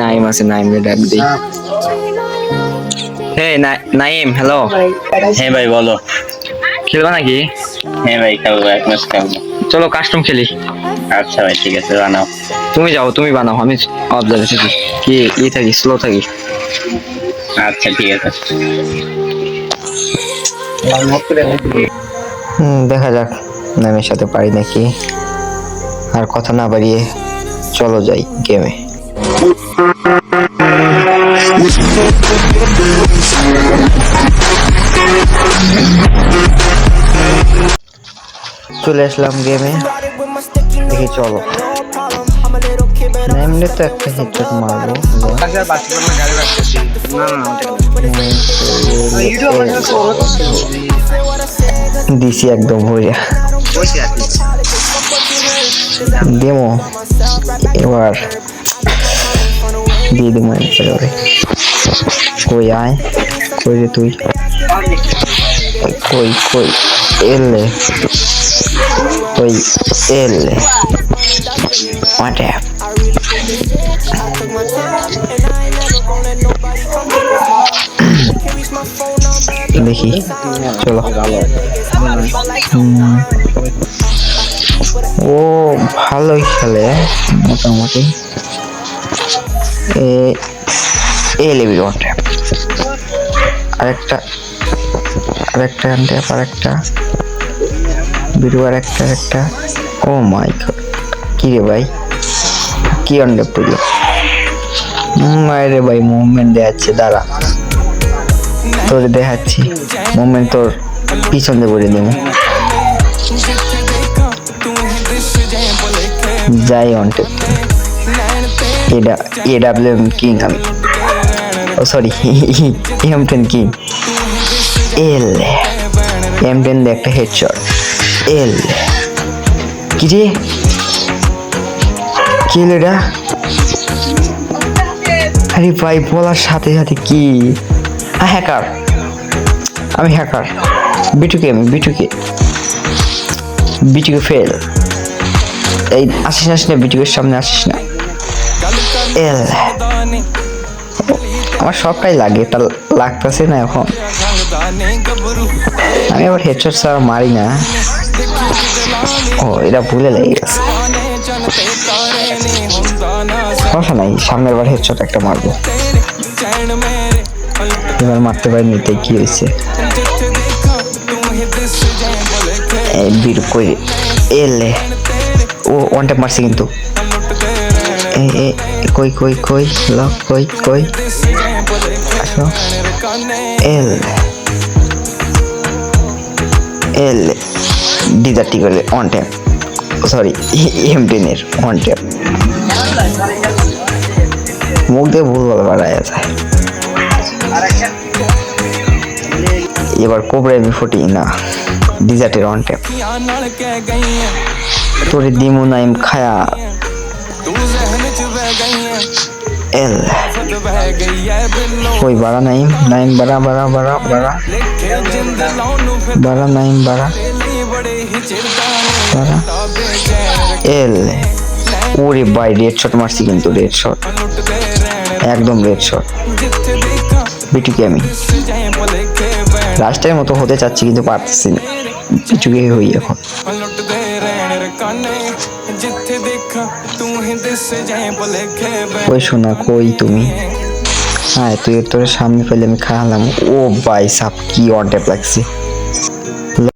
নাইম আছে নাইম রে ডাক দিই। হে নাইম হ্যালো হ্যাঁ ভাই বলো। খেলবা নাকি? হ্যাঁ ভাই খেলব এক ম্যাচ খেলব। চলো কাস্টম খেলি। আচ্ছা ভাই ঠিক আছে বানাও। তুমি যাও তুমি বানাও আমি অবজার্ভে থাকি কি ই থাকি স্লো থাকি। আচ্ছা ঠিক আছে। হুম দেখা যাক নামের সাথে পারি নাকি। আর কথা না বাড়িয়ে চলো যাই গেমে চলে আসলাম গেমে দেখি চলো। নাইমলে তো একটা হেডশট মারবো। দিছি একদম হইয়া দেমো এবার দিয়ে দেবো একেবারে কই আয় কই রে তুই কই কই এলে কই এলে হোয়াট অ্যাপ দেখি চলো হুম। ও, ভালোই খেলে। মোটামুটি। এ ট্যাপ ট্যাপ বিরু আরেকটা ও রে কি মুভমেন্ট দেখাচ্ছে, দাঁড়া। তোর দেখাচ্ছি। মুভমেন্ট তোর পিছন দিয়ে করে দেবো। এটা এ ডাব্লিউ এম কিং আমি। ও sorry M ten king L M ten দিয়ে একটা হেডশট এল কি রে? কি এটা? আরে ভাই, বলার সাথে সাথে কি? হ্যাকার আমি হ্যাকার বিটুকে আমি বিটুকে বিটুকে ফেল এই আসিস আসিস না বিটুকের সামনে আসিস না। এল। আমার সবটাই লাগে তা লাগতেছে না এখন। আমি আবার হেডশট ছাড়া মারি না। ও, এটা ভুলে লেগে গেছে। সমস্যা নাই, সামনের বার হেডশট একটা মারবো। এবার মারতে পারিনি তাই কি হয়েছে? এই বীর কই এলে। ও ওয়ান ট্যাপ মারছে কিন্তু। কই কই কই লক কই কই। আসো। এল। এল। ডিজার্টি করলে ওয়ান ট্যাপ সরি, এম টেনের ওয়ান ট্যাপ মুখ দিয়ে ভুল বলা বাড়ায় যায় এবার কোবরা এমি ফোর্টি না। ডিজার্টের অন ট্যাপ তোরে দিমু নাইম খায়া এল ওই বাড়া নাইম নাইম বাড়া বাড়া বাড়া বাড়া বাড়া নাইম বাড়া বাড়া এল ওরে বাই রেড শট মারছি কিন্তু রেড শট একদম রেড শট বিটুকে আমি লাস্টের মতো হতে চাচ্ছি কিন্তু পারতেছি না বিটুকে হই এখন কানে ওই শোনা, কই তুমি? হ্যাঁ তুই তোর সামনে পেলে আমি খাওয়ালাম। ও বাই সাপ কি অর্ডার লাগছে।